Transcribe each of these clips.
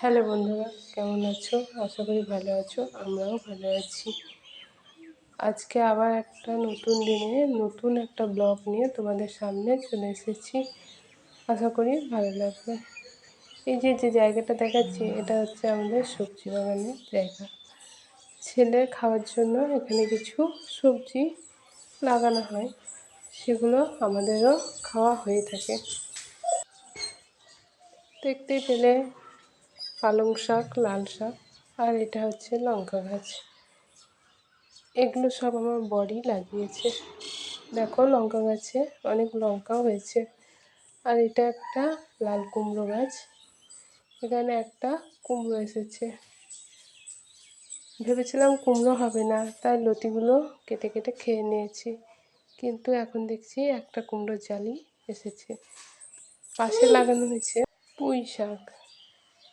Hello বন্ধুরা, কেমন আছো? আশা করি ভালো আছো, আমরাও ভালো আছি। আজকে আবার একটা নতুন দিনে নতুন একটা ব্লগ নিয়ে তোমাদের সামনে চলে এসেছি। আশা করি ভালো লাগবে। এই যে যে জায়গাটা দেখাচ্ছি, এটা হচ্ছে আমাদের সবজি বাগানের জায়গা। ছেলের খাওয়ার জন্য এখানে কিছু সবজি লাগানো হয়, সেগুলো আমাদেরও খাওয়া হয়ে থাকে। দেখতে পেলে পালং শাক, লাল শাক আর এটা হচ্ছে লঙ্কা গাছ। এগুলো সব আমার বডি লাগিয়েছে। দেখো লঙ্কা গাছে অনেক লঙ্কাও হয়েছে। আর এটা একটা লাল কুমড়ো গাছ। এখানে একটা কুমড়ো এসেছে। ভেবেছিলাম কুমড়ো হবে না, তাই লতিগুলো কেটে কেটে খেয়ে নিয়েছি। কিন্তু এখন দেখছি একটা কুমড়োর জালি এসেছে। পাশে লাগানো হয়েছে পুঁই শাক।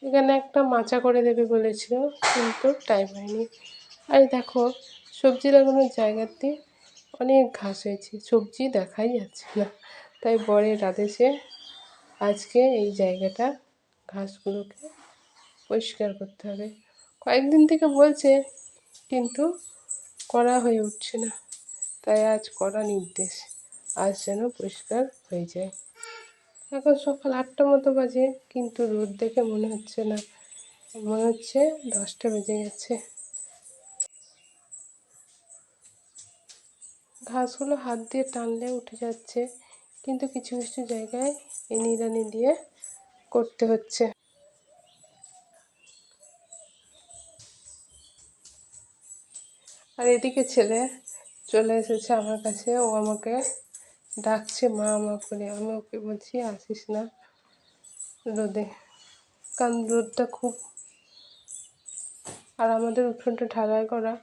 এখানে একটা মাচা করে দেবে বলেছিল, কিন্তু টাইম হয়নি। আর দেখো, সবজি লাগানোর জায়গাতে অনেক ঘাস হয়েছে, সবজি দেখাই যাচ্ছে না। তাই বরের আদেশে আজকে এই জায়গাটা ঘাসগুলোকে পরিষ্কার করতে হবে। কয়েকদিন থেকে বলছে, কিন্তু করা হয়ে উঠছে না। তাই আজ করা নির্দেশ, আজ যেন পরিষ্কার হয়ে যায়। এখন সকাল আটটা মতো বাজে, কিন্তু রোদ দেখে মনে হচ্ছে না। মনে হচ্ছে দশটা বেজে গেছে। ঘাসগুলো হাত দিয়ে টানলে উঠে যাচ্ছে, কিন্তু কিছু কিছু জায়গায় এই নিড়ানি দিয়ে করতে হচ্ছে। আর এদিকে ছেলে চলে এসেছে আমার কাছে, ও আমাকে ডাকছে, মা মা করে, আমি ওকে বলছি, আসিস না রোদে। কারণ রোদটা খুব আর আমাদের উঠোনটা ঢালাই করা,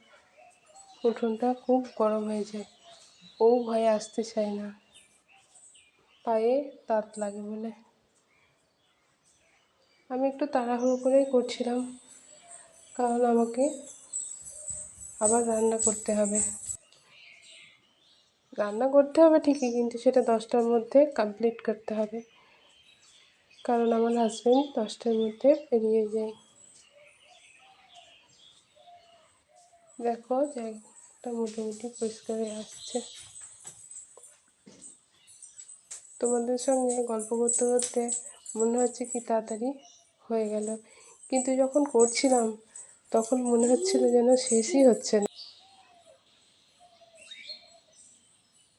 উঠোনটা খুব গরম হয়ে যায়। ও ভয়ে আসতে চায় না। পায়ে তাত লাগে বলে। আমি একটু তাড়াহুড়ো করেই করছিলাম, কারণ আমাকে আবার রান্না করতে হবে। রান্না করতে হবে ঠিকই, কিন্তু সেটা দশটার মধ্যে কমপ্লিট করতে হবে। কারণ আমার হাজব্যান্ড দশটার মধ্যে বেরিয়ে যায়। দেখো জায়গাটা মোটামুটি পরিষ্কার আসছে। তোমাদের সঙ্গে গল্প করতে করতে মনে হচ্ছে কি তাড়াতাড়ি হয়ে গেল। কিন্তু যখন করছিলাম, তখন মনে হচ্ছিল যেন শেষই হচ্ছে না।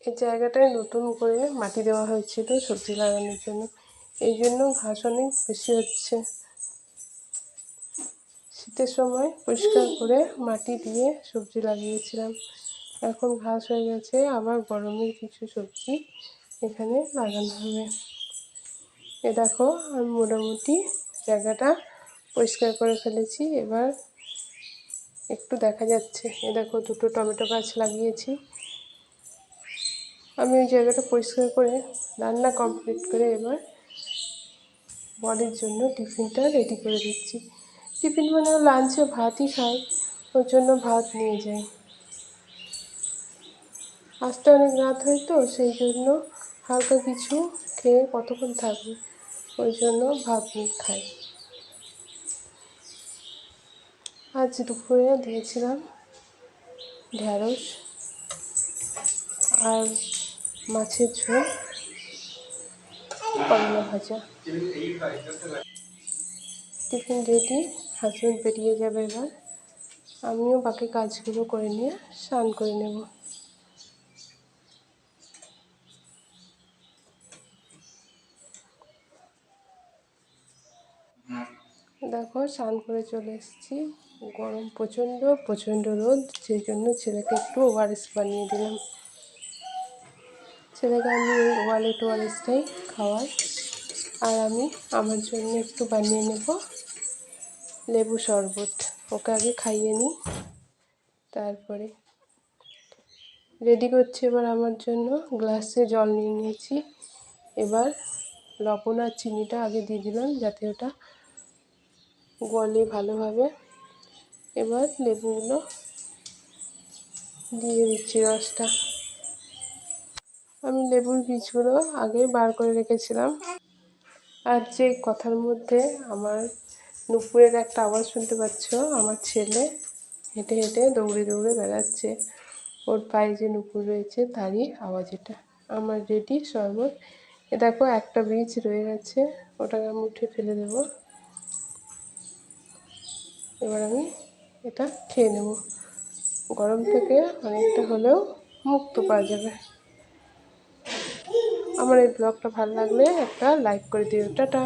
এই জায়গাটায় নতুন করে মাটি দেওয়া হয়েছিল সবজি লাগানোর জন্য। এই জন্য ঘাস অনেক বেশি হচ্ছে। শীতের সময় পরিষ্কার করে মাটি দিয়ে সবজি লাগিয়েছিলাম। এখন ঘাস হয়ে গেছে, আবার গরমের কিছু সবজি এখানে লাগানো হবে। এ দেখো, আমি মোটামুটি জায়গাটা পরিষ্কার করে ফেলেছি। এবার একটু দেখা যাচ্ছে। এ দেখো, দুটো টমেটো গাছ লাগিয়েছি। আমি ওই জায়গাটা পরিষ্কার করে রান্না কমপ্লিট করে এবার বরের জন্য টিফিনটা রেডি করে দিচ্ছি। টিফিন মানে লাঞ্চে ভাতই খাই ওর জন্য ভাত নিয়ে যাই আসতে অনেক রাত হয় তো, সেই জন্য হালকা কিছু খেয়ে কতক্ষণ থাকবে, ওই জন্য ভাত নিয়ে খাই। আজ দুপুরে দিয়েছিলাম ঢ্যাঁড়স আর মাছের ঝোল করলা ভাজা। টিফিন রেডি হাজব্যান্ড বেরিয়ে যাবে এবার। আমিও বাকি কাজগুলো করে নিয়ে স্নান করে নেব। দেখো, স্নান করে চলে এসেছি। গরম প্রচণ্ড প্রচণ্ড রোদ সেই জন্য ছেলেকে একটু ওআরএস বানিয়ে দিলাম। ছেলেকে আমি ওই ওয়ালেট ওয়ারেসটাই খাওয়াই। আর আমি আমার জন্য একটু বানিয়ে নেব লেবু শরবত। ওকে আগে খাইয়ে নিই, তারপরে রেডি করছি এবার আমার জন্য। গ্লাসে জল নিয়ে নিয়েছি। এবার লবণ আর চিনিটা আগে দিয়ে দিলাম যাতে ওটা গলে ভালোভাবে। এবার লেবুগুলো দিয়ে দিচ্ছি রসটা। আমি লেবুর বীজগুলো আগে বার করে রেখেছিলাম। আর যে কথার মধ্যে আমার নুপুরের একটা আওয়াজ শুনতে পাচ্ছ, আমার ছেলে হেঁটে হেঁটে দৌড়ে দৌড়ে বেড়াচ্ছে। ওর পায়ে যে নুপুর রয়েছে, তারই আওয়াজ এটা। আমার রেডি, শরবত। দেখো, একটা বীজ রয়ে গেছে, ওটাকে আমি উঠে ফেলে দেবো। এবার আমি এটা খেয়ে নেব। গরম থেকে অনেকটা হলেও মুক্ত পাওয়া যাবে। আমার এই ব্লগটা ভালো লাগলে একটা লাইক করে দিও। টাটা।